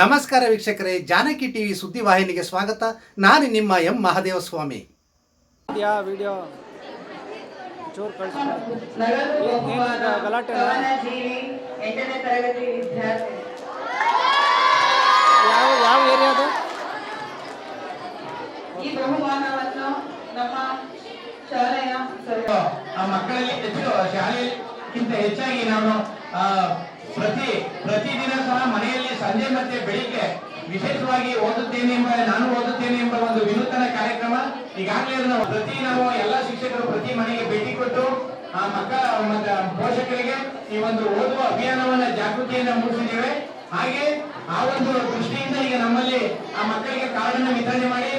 ನಮಸ್ಕಾರ ವೀಕ್ಷಕರೇ ಜಾನಕಿ ಟಿವಿ ಸುದ್ದಿವಾಹಿನಿಗೆ ಸ್ವಾಗತ. ನಾನು ನಿಮ್ಮ ಎಂ ಮಹಾದೇವ ಸ್ವಾಮಿ ವಿಡಿಯೋ ಚೂರು ಗಲಾಟೆ ಯಾವ ಯಾವ ಏರಿಯಾದು ಆ ಮಕ್ಕಳಲ್ಲಿ ಹೆಚ್ಚು ಶಾಲೆಗಿಂತ ಹೆಚ್ಚಾಗಿ ನಾನು ಪ್ರತಿ ಪ್ರತಿದಿನ ಸಹ ಮನೆಯಲ್ಲಿ ಸಂಜೆ ಮತ್ತೆ ಬೆಳಿಗ್ಗೆ ವಿಶೇಷವಾಗಿ ಓದುತ್ತೇನೆ ಎಂಬ, ನಾನು ಓದುತ್ತೇನೆ ಎಂಬ ಒಂದು ವಿನೂತನ ಕಾರ್ಯಕ್ರಮ ಈಗಾಗಲೇ ನಾವು ಪ್ರತಿ ನಾವು ಎಲ್ಲ ಶಿಕ್ಷಕರು ಪ್ರತಿ ಮನೆಗೆ ಭೇಟಿ ಕೊಟ್ಟು, ಆ ಮಕ್ಕಳ ಮತ್ತೆ ಪೋಷಕರಿಗೆ ಈ ಒಂದು ಓದುವ ಅಭಿಯಾನವನ್ನ ಜಾಗೃತಿಯನ್ನ ಮೂಡಿಸಿದ್ದೇವೆ. ಹಾಗೆ ಆ ಒಂದು ದೃಷ್ಟಿಯಿಂದ ಈಗ ನಮ್ಮಲ್ಲಿ ಆ ಮಕ್ಕಳಿಗೆ ಕಾರ್ಡನ್ನ ವಿತರಣೆ ಮಾಡಿ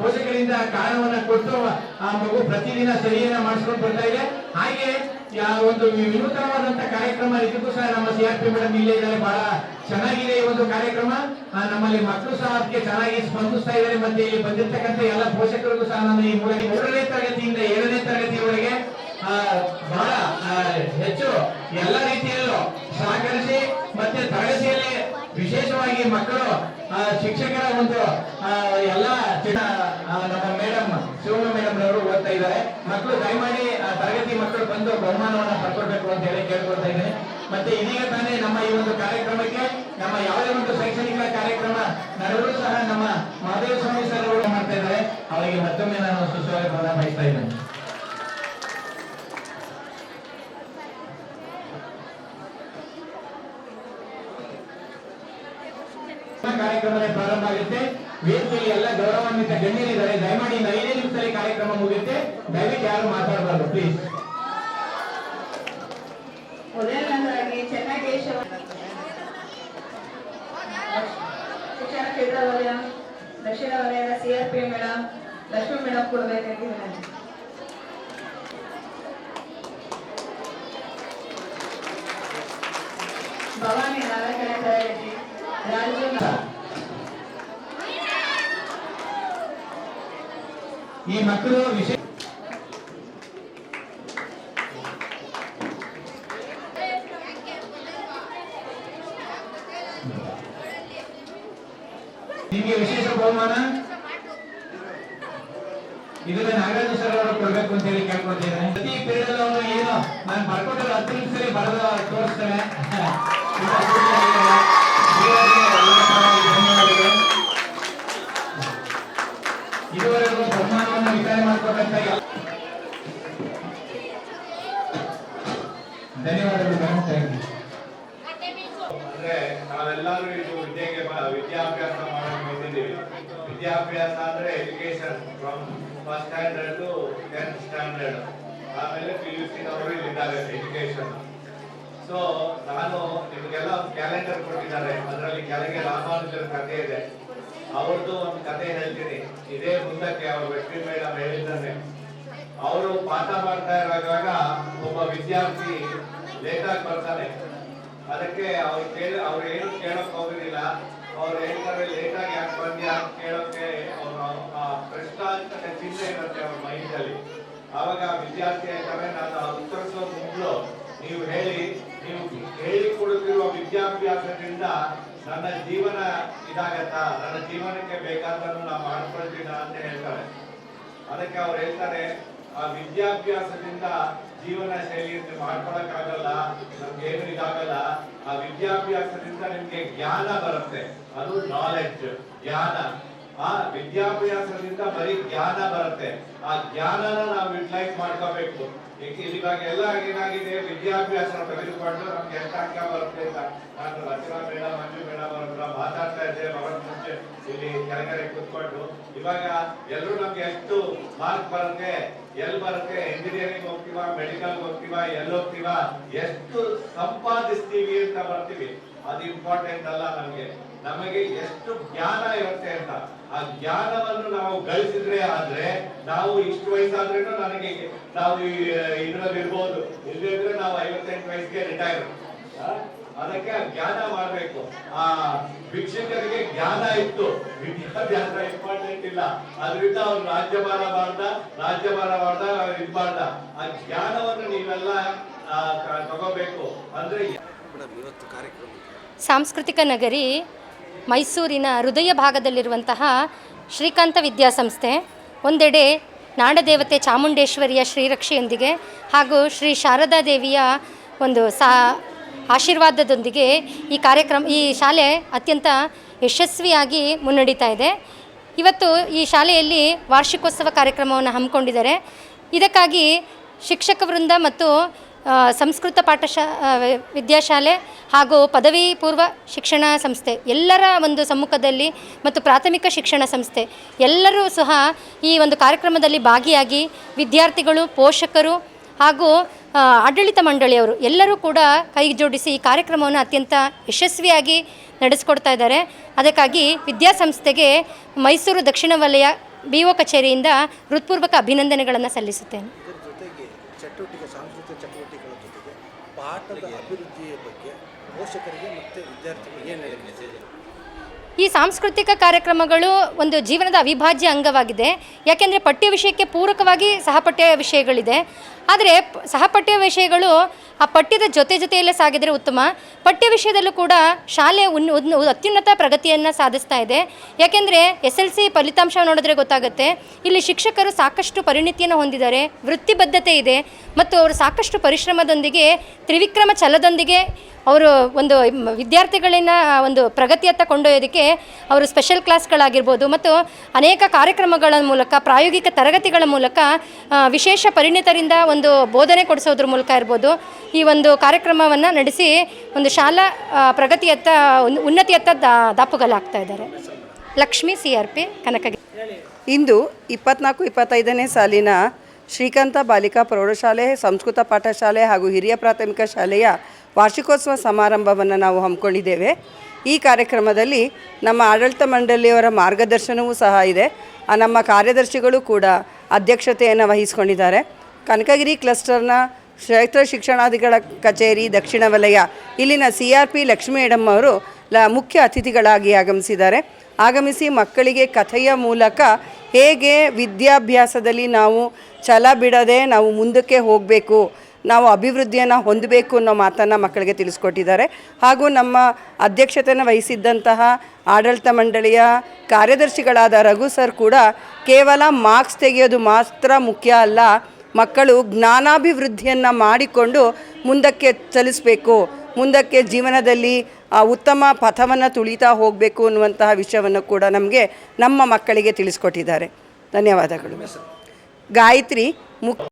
ಪೋಷಕರಿಂದ ಕಾರಣವನ್ನ ಕೊಟ್ಟು, ಆ ಮಗು ಪ್ರತಿದಿನ ಸರಿಯನ್ನ ಮಾಡಿಸ್ಕೊಂಡು ಬರ್ತಾ ಇದೆ. ಹಾಗೆ ಒಂದು ವಿ- ವಿನೂತನವಾದಂತ ಕಾರ್ಯಕ್ರಮ ಇದಕ್ಕೂ ಸಹ ನಮ್ಮ ಸಿಆರ್ಪಿ ಮೇಡಮ್ ಇಲ್ಲೇ ಇದ್ದಾರೆ. ಬಹಳ ಚೆನ್ನಾಗಿದೆ ಈ ಒಂದು ಕಾರ್ಯಕ್ರಮ. ನಮ್ಮಲ್ಲಿ ಮಕ್ಕಳು ಸಹ ಅದಕ್ಕೆ ಚೆನ್ನಾಗಿ ಸ್ಪಂದಿಸ್ತಾ ಇದ್ದಾರೆ. ಮತ್ತೆ ಇಲ್ಲಿ ಬಂದಿರ್ತಕ್ಕಂಥ ಎಲ್ಲ ಪೋಷಕರಿಗೂ ಸಹ ನಾನು ಈ ಮೂಲಕ ಮೂರನೇ ತರಗತಿಯಿಂದ ಏಳನೇ ತರಗತಿಯವರೆಗೆ ಬಹಳ ಹೆಚ್ಚು ಎಲ್ಲ ರೀತಿಯಲ್ಲೂ ಸಹಕರಿಸಿ, ಮತ್ತೆ ತರಗತಿಯಲ್ಲಿ ವಿಶೇಷವಾಗಿ ಮಕ್ಕಳು ಶಿಕ್ಷಕರ ಒಂದು ಎಲ್ಲ ನಮ್ಮ ಮೇಡಮ್ ಶಿವಮ್ಮ ಮೇಡಮ್ ರವರು ಓದ್ತಾ ಇದ್ದಾರೆ. ಮಕ್ಕಳು ದಯಮಾಡಿ ಆ, ತರಗತಿ ಮಕ್ಕಳು ಬಂದು ಬಹುಮಾನವನ್ನ ಪಡ್ಕೊಳ್ಬೇಕು ಅಂತ ಹೇಳಿ ಕೇಳ್ಕೊಳ್ತಾ ಇದ್ದೇನೆ ಮತ್ತೆ ಇದೀಗ ತಾನೇ ನಮ್ಮ ಈ ಒಂದು ಕಾರ್ಯಕ್ರಮಕ್ಕೆ ನಮ್ಮ ಯಾವುದೇ ಒಂದು ಶೈಕ್ಷಣಿಕ ಕಾರ್ಯಕ್ರಮ ನಡೆದರೂ ಸಹ ನಮ್ಮ ಮಹಾದೇವ ಸ್ವಾಮಿ ಸರ್ ಮಾಡ್ತಾ ಇದ್ದಾರೆ. ಅವರಿಗೆ ಮತ್ತೊಮ್ಮೆ ನಾನು ಸುಸ್ವಾಗತ ಬಯಸ್ತಾ ಇದ್ದೇನೆ. ಕಾರ್ಯಕ್ರಮ ಪ್ರಾರಂಭ ಆಗುತ್ತೆ. ವೇದಿಕೆಯಲ್ಲಿ ಎಲ್ಲ ಗೌರವಾನ್ವಿತ ಗಣ್ಯರಿದ್ದಾರೆ. ದಯಮಾಡಿ ಐದೇ ನಿಮಿಷದಲ್ಲಿ ಕಾರ್ಯಕ್ರಮ ಮುಗಿಯುತ್ತೆ. ದಯವಿಟ್ಟು ಯಾರು ಮಾತಾಡಬಾರ್ದು ಪ್ಲೀಸ್ ಮೊದಲನೇದಾಗಿ ಚೆನ್ನಕೇಶವ ಶಿಕ್ಷಣ ಕ್ಷೇತ್ರ ವಲಯ ದಕ್ಷಿಣ ವಲಯದ ಸಿಆರ್ಪಿ ಮೇಡಮ್ ಲಕ್ಷ್ಮೀ ಮೇಡಮ್ ಕೊಡಬೇಕಾಗಿ ವಿನಂತಿ ಭವಾನಿ ನಾಲ್ಕನೇ ತರಗತಿ ರಾಜು ಈ ಮಕ್ಕಳು ವಿಶೇಷ ನಿಮಗೆ ವಿಶೇಷ ಬಹುಮಾನ? ಇದನ್ನ ನಾಗರಾಜ ಸರ್ ಅವರು ಕೊಡ್ಬೇಕು ಅಂತ ಹೇಳಿ ಕೇಳ್ಕೊಳ್ತಿದ್ದಾರೆ. ಪ್ರತಿ ಪೀರಿಯಡ್ ಅವನು ಏನು, ನಾನು ಬರ್ಕೊಂಡ್ರೆ ಹತ್ತು ನಿಮಿಷದಲ್ಲಿ ಬರೆದ ತೋರಿಸ್ತೇನೆ. ಇದುವರೆಗೂ ಬಹುಮಾನವನ್ನು ವಿತರಣೆ ಮಾಡಿಕೊಟ್ಟಂತ ಧನ್ಯವಾದಗಳು ಥ್ಯಾಂಕ್ ಯು ಅಂದ್ರೆ ನಾವೆಲ್ಲರೂ ಇದು ವಿದ್ಯೆಗೆ ವಿದ್ಯಾಭ್ಯಾಸ ಬಂದಿದ್ದೀವಿ ವಿದ್ಯಾಭ್ಯಾಸ ಅಂದ್ರೆ education from first standard to tenth standard ಆಮೇಲೆ ಪಿ ಯು ಸಿನವರು ಇಲ್ಲಿದ್ದಾರೆ ಎಜುಕೇಶನ್ ಸೊ ನಾನು ನಿಮಗೆಲ್ಲ ಕ್ಯಾಲೆಂಡರ್ ಕೊಟ್ಟಿದ್ದಾರೆ. ಅದರಲ್ಲಿ ಕೆಳಗೆ ರಾಮಾನುಜರ ಕಥೆ ಇದೆ. ಅವ್ರದ್ದು ಒಂದು ಕಥೆ ಹೇಳ್ತೀನಿ. ಇದೇ ಮುಂದಕ್ಕೆ ಅವರು ವ್ಯಕ್ತಿ ಮೇಡಮ್ ಹೇಳಿದ್ದಾನೆ ಅವರು ಪಾಠ ಮಾಡ್ತಾ ಇರುವಾಗ ಒಬ್ಬ ವಿದ್ಯಾರ್ಥಿ ಲೇಟಾಗಿ ಬರ್ತಾನೆ. ಅದಕ್ಕೆ ಅವ್ರು ಕೇಳಿ, ಅವ್ರು ಏನು ಕೇಳಕ್ ಹೋಗೋದಿಲ್ಲ. ಅವ್ರು ಹೇಳ್ತಾರೆ, ಲೇಟಾಗಿ ಯಾಕೆ ಬಂದ್ಯಾ? ಅಂತ ಕೇಳೋಕೆ ಅವ್ರು ಆ ಅಂತ ಚಿಂತೆ ಇರುತ್ತೆ ಅವ್ರ ಮೈಂಡ್ ಅಲ್ಲಿ. ಆವಾಗ ವಿದ್ಯಾರ್ಥಿ ಹೇಳ್ತಾರೆ, ನಾನು ಉತ್ತರಿಸೋ ಮೊದಲು ನೀವು ಹೇಳಿ, ನೀವು ಹೇಳಿಕೊಡುತ್ತಿರುವ ವಿದ್ಯಾಭ್ಯಾಸದಿಂದ ನನ್ನ ಜೀವನ ಇದಾಗತ್ತಾ? ನನ್ನ ಜೀವನಕ್ಕೆ ಬೇಕಾದನ್ನು ನಾ ಮಾಡ್ಕೊಳ್ತೀನ? ಅಂತ ಹೇಳ್ತಾರೆ. ಅದಕ್ಕೆ ಅವ್ರು ಹೇಳ್ತಾರೆ, ಆ ವಿದ್ಯಾಭ್ಯಾಸದಿಂದ ಜೀವನ ಶೈಲಿಯನ್ನು ಮಾಡ್ಕೊಳಕ್ಕಾಗಲ್ಲ ನಮ್ಗೆ ಏನು ಇದಾಗಲ್ಲ ಆ ವಿದ್ಯಾಭ್ಯಾಸದಿಂದ ನಿಮ್ಗೆ ಜ್ಞಾನ ಬರುತ್ತೆ. ಅದು ನಾಲೆಡ್ಜ್ ಜ್ಞಾನ. ಆ ವಿದ್ಯಾಭ್ಯಾಸದಿಂದ ಬರೀ ಜ್ಞಾನ ಬರುತ್ತೆ. ಆ ಜ್ಞಾನನ ನಾವು ಯುಟಿಲೈಸ್ ಮಾಡ್ಕೋಬೇಕು. ಇವಾಗ ಎಲ್ಲ ಏನಾಗಿದೆ? ವಿದ್ಯಾಭ್ಯಾಸ ತೆಗೆದುಕೊಂಡು ನಮ್ಗೆ ಎಷ್ಟು ಅಂಕ ಬರುತ್ತೆ ಅಂತ. ನಾನು ರಚನಾ ಮೇಡಮ್ ಮಂಜು ಮೇಡಮ್ ಅವ್ರ ಮಾತಾಡ್ತಾ ಇದ್ದೆ ಬರೋದ್ ಮುಂಚೆ. ಇಲ್ಲಿ ಕೆಳಗಡೆ ಕೂತ್ಕೊಂಡು. ಇವಾಗ ಎಲ್ಲರೂ ನಮ್ಗೆ ಎಷ್ಟು ಮಾರ್ಕ್ ಬರುತ್ತೆ? ಎಲ್ ಬರುತ್ತೆ? ಇಂಜಿನಿಯರಿಂಗ್ ಹೋಗ್ತೀವ? ಮೆಡಿಕಲ್ ಹೋಗ್ತೀವ? ಎಲ್ಲಿ ಹೋಗ್ತೀವ? ಎಷ್ಟು ಸಂಪಾದಿಸ್ತೀವಿ ಅಂತ ಬರ್ತೀವಿ. ಅದು ಇಂಪಾರ್ಟೆಂಟ್ ಅಲ್ಲ ನಮ್ಗೆ. ನಮಗೆ ಎಷ್ಟು ಜ್ಞಾನ ಇರುತ್ತೆ ಅಂತ. ಆ ಜ್ಞಾನವನ್ನು ನಾವು ಗಳಿಸಿದ್ರೆ ಆದ್ರೆ ನಾವು ಇಷ್ಟು ವಯಸ್ಸಾದ್ರೂ ನನಗೆ ನಾವು ಇದ್ರಲ್ಲಿ ಇರ್ಬೋದು. ಇಲ್ಲದಿದ್ರೆ ನಾವು ಐವತ್ತೆಂಟು ವಯಸ್ಸಿಗೆ ರಿಟೈರ್ ಅದಕ್ಕೆ ಜ್ಞಾನ ಮಾಡಬೇಕು. ಆ ಭಿಕ್ಷಕರಿಗೆ ಜ್ಞಾನ ಇತ್ತು. ವಿದ್ಯಾಭ್ಯಾಸ ಇಂಪಾರ್ಟೆಂಟ್ ಇಲ್ಲ. ಅದರಿಂದ ಅವ್ರು ರಾಜ್ಯಭಾರ ಮಾಡ್ದ ರಾಜ್ಯಭಾರ ಮಾಡ್ದ ಇದು ಮಾಡ್ದ. ಆ ಜ್ಞಾನವನ್ನು ನೀವೆಲ್ಲ ತಗೋಬೇಕು. ಅಂದ್ರೆ ಸಾಂಸ್ಕೃತಿಕ ನಗರಿ ಮೈಸೂರಿನ ಹೃದಯ ಭಾಗದಲ್ಲಿರುವಂತಹ ಶ್ರೀಕಾಂತ ವಿದ್ಯಾಸಂಸ್ಥೆ, ಒಂದೆಡೆ ನಾಡದೇವತೆ ಚಾಮುಂಡೇಶ್ವರಿಯ ಶ್ರೀರಕ್ಷೆಯೊಂದಿಗೆ ಹಾಗೂ ಶ್ರೀ ಶಾರದಾ ದೇವಿಯ ಒಂದು ಸಾ, ಆಶೀರ್ವಾದದೊಂದಿಗೆ ಈ ಕಾರ್ಯಕ್ರಮ, ಈ ಶಾಲೆ ಅತ್ಯಂತ ಯಶಸ್ವಿಯಾಗಿ ಮುನ್ನಡೀತಾ ಇದೆ. ಇವತ್ತು ಈ ಶಾಲೆಯಲ್ಲಿ ವಾರ್ಷಿಕೋತ್ಸವ ಕಾರ್ಯಕ್ರಮವನ್ನು ಹಮ್ಮಿಕೊಂಡಿದ್ದಾರೆ. ಇದಕ್ಕಾಗಿ ಶಿಕ್ಷಕ ವೃಂದ ಮತ್ತು ಸಂಸ್ಕೃತ ಪಾಠಶಾ ವಿದ್ಯಾಶಾಲೆ ಹಾಗೂ ಪದವಿ ಪೂರ್ವ ಶಿಕ್ಷಣ ಸಂಸ್ಥೆ ಎಲ್ಲರ ಒಂದು ಸಮ್ಮುಖದಲ್ಲಿ ಮತ್ತು ಪ್ರಾಥಮಿಕ ಶಿಕ್ಷಣ ಸಂಸ್ಥೆ ಎಲ್ಲರೂ ಸಹ ಈ ಒಂದು ಕಾರ್ಯಕ್ರಮದಲ್ಲಿ ಭಾಗಿಯಾಗಿ ವಿದ್ಯಾರ್ಥಿಗಳು, ಪೋಷಕರು ಹಾಗೂ ಆಡಳಿತ ಮಂಡಳಿಯವರು ಎಲ್ಲರೂ ಕೂಡ ಕೈ ಜೋಡಿಸಿ ಈ ಕಾರ್ಯಕ್ರಮವನ್ನು ಅತ್ಯಂತ ಯಶಸ್ವಿಯಾಗಿ ನಡೆಸ್ಕೊಡ್ತಾ ಇದ್ದಾರೆ. ಅದಕ್ಕಾಗಿ ವಿದ್ಯಾಸಂಸ್ಥೆಗೆ ಮೈಸೂರು ದಕ್ಷಿಣ ವಲಯ ಬಿ ಕಚೇರಿಯಿಂದ ಹೃತ್ಪೂರ್ವಕ ಅಭಿನಂದನೆಗಳನ್ನು ಸಲ್ಲಿಸುತ್ತೇನೆ. ಚಟುವಟಿಕೆ ಸಾಂಸ್ಕೃತಿಕ ಚಟುವಟಿಕೆಗಳ ಜೊತೆಗೆ ಪಾಠದ ಅಭಿವೃದ್ಧಿಯ ಬಗ್ಗೆ ಪೋಷಕರಿಗೆ ಮತ್ತು ವಿದ್ಯಾರ್ಥಿಗಳಿಗೆ ಏನು ಮೆಸೇಜ್ ಈ ಸಾಂಸ್ಕೃತಿಕ ಕಾರ್ಯಕ್ರಮಗಳು ಒಂದು ಜೀವನದ ಅವಿಭಾಜ್ಯ ಅಂಗವಾಗಿದೆ. ಯಾಕೆಂದರೆ ಪಠ್ಯ ವಿಷಯಕ್ಕೆ ಪೂರಕವಾಗಿ ಸಹಪಠ್ಯ ವಿಷಯಗಳಿದೆ. ಆದರೆ ಸಹಪಠ್ಯ ವಿಷಯಗಳು ಆ ಪಠ್ಯದ ಜೊತೆ ಜೊತೆಯಲ್ಲೇ ಸಾಗಿದರೆ ಉತ್ತಮ. ಪಠ್ಯ ವಿಷಯದಲ್ಲೂ ಕೂಡ ಶಾಲೆ ಉನ್ ಅತ್ಯುನ್ನತ ಪ್ರಗತಿಯನ್ನು ಸಾಧಿಸ್ತಾ ಇದೆ. ಯಾಕೆಂದರೆ ಎಸ್ ಎಲ್ ಸಿ ಫಲಿತಾಂಶ ನೋಡಿದ್ರೆ ಗೊತ್ತಾಗುತ್ತೆ. ಇಲ್ಲಿ ಶಿಕ್ಷಕರು ಸಾಕಷ್ಟು ಪರಿಣಿತಿಯನ್ನು ಹೊಂದಿದ್ದಾರೆ. ವೃತ್ತಿಬದ್ಧತೆ ಇದೆ. ಮತ್ತು ಅವರು ಸಾಕಷ್ಟು ಪರಿಶ್ರಮದೊಂದಿಗೆ ತ್ರಿವಿಕ್ರಮ ಛಲದೊಂದಿಗೆ ಅವರು ಒಂದು ವಿದ್ಯಾರ್ಥಿಗಳನ್ನ ಒಂದು ಪ್ರಗತಿಯತ್ತ ಕೊಂಡೊಯ್ಯೋದಕ್ಕೆ ಅವರು ಸ್ಪೆಷಲ್ ಕ್ಲಾಸ್ಗಳಾಗಿರ್ಬೋದು ಮತ್ತು ಅನೇಕ ಕಾರ್ಯಕ್ರಮಗಳ ಮೂಲಕ, ಪ್ರಾಯೋಗಿಕ ತರಗತಿಗಳ ಮೂಲಕ ವಿಶೇಷ ಪರಿಣಿತರಿಂದ ಒಂದು ಬೋಧನೆ ಕೊಡಿಸೋದ್ರ ಮೂಲಕ ಇರ್ಬೋದು. ಈ ಒಂದು ಕಾರ್ಯಕ್ರಮವನ್ನು ನಡೆಸಿ ಒಂದು ಶಾಲಾ ಪ್ರಗತಿಯತ್ತ ಒಂದು ಉನ್ನತಿಯತ್ತ ದಾ ದಾಪುಗಾಲಾಗ್ತಾ ಇದ್ದಾರೆ. ಲಕ್ಷ್ಮಿ ಸಿ ಆರ್ ಪಿ ಕನಕಗಿ ಇಂದು ಇಪ್ಪತ್ನಾಲ್ಕು, ಇಪ್ಪತ್ತೈದನೇ ಸಾಲಿನ ಶ್ರೀಕಾಂತ ಬಾಲಿಕಾ ಪ್ರೌಢಶಾಲೆ, ಸಂಸ್ಕೃತ ಪಾಠಶಾಲೆ ಹಾಗೂ ಹಿರಿಯ ಪ್ರಾಥಮಿಕ ಶಾಲೆಯ ವಾರ್ಷಿಕೋತ್ಸವ ಸಮಾರಂಭವನ್ನು ನಾವು ಹಮ್ಮಿಕೊಂಡಿದ್ದೇವೆ. ಈ ಕಾರ್ಯಕ್ರಮದಲ್ಲಿ ನಮ್ಮ ಆಡಳಿತ ಮಂಡಳಿಯವರ ಮಾರ್ಗದರ್ಶನವೂ ಸಹ ಇದೆ. ನಮ್ಮ ಕಾರ್ಯದರ್ಶಿಗಳು ಕೂಡ ಅಧ್ಯಕ್ಷತೆಯನ್ನು ವಹಿಸಿಕೊಂಡಿದ್ದಾರೆ. ಕನಕಗಿರಿ ಕ್ಲಸ್ಟರ್ನ ಕ್ಷೇತ್ರ ಶಿಕ್ಷಣಾಧಿಗಳ ಕಚೇರಿ ದಕ್ಷಿಣ ವಲಯ, ಇಲ್ಲಿನ C R P Lakshmi madam ಅವರು ಮುಖ್ಯ ಅತಿಥಿಗಳಾಗಿ ಆಗಮಿಸಿದ್ದಾರೆ. ಆಗಮಿಸಿ ಮಕ್ಕಳಿಗೆ ಕಥೆಯ ಮೂಲಕ ಹೇಗೆ ವಿದ್ಯಾಭ್ಯಾಸದಲ್ಲಿ ನಾವು ಛಲ ಬಿಡದೆ ನಾವು ಮುಂದಕ್ಕೆ ಹೋಗಬೇಕು, ನಾವು ಅಭಿವೃದ್ಧಿಯನ್ನು ಹೊಂದಬೇಕು ಅನ್ನೋ ಮಾತನ್ನು ಮಕ್ಕಳಿಗೆ ತಿಳಿಸ್ಕೊಟ್ಟಿದ್ದಾರೆ. ಹಾಗೂ ನಮ್ಮ ಅಧ್ಯಕ್ಷತೆಯನ್ನು ವಹಿಸಿದ್ದಂತಹ ಆಡಳಿತ ಮಂಡಳಿಯ ಕಾರ್ಯದರ್ಶಿಗಳಾದ ರಘು ಸರ್ ಕೂಡ ಕೇವಲ ಮಾರ್ಕ್ಸ್ ತೆಗೆಯೋದು ಮಾತ್ರ ಮುಖ್ಯ ಅಲ್ಲ, ಮಕ್ಕಳು ಜ್ಞಾನಾಭಿವೃದ್ಧಿಯನ್ನು ಮಾಡಿಕೊಂಡು ಮುಂದಕ್ಕೆ ಚಲಿಸಬೇಕು, ಮುಂದಕ್ಕೆ ಜೀವನದಲ್ಲಿ ಆ, ಉತ್ತಮ ಪಥವನ್ನು ತುಳಿತಾ ಹೋಗಬೇಕು ಅನ್ನುವಂತಹ ವಿಷಯವನ್ನು ಕೂಡ ನಮಗೆ ನಮ್ಮ ಮಕ್ಕಳಿಗೆ ತಿಳಿಸ್ಕೊಟ್ಟಿದ್ದಾರೆ. ಧನ್ಯವಾದಗಳು. ಗಾಯತ್ರಿ ಮುಕ್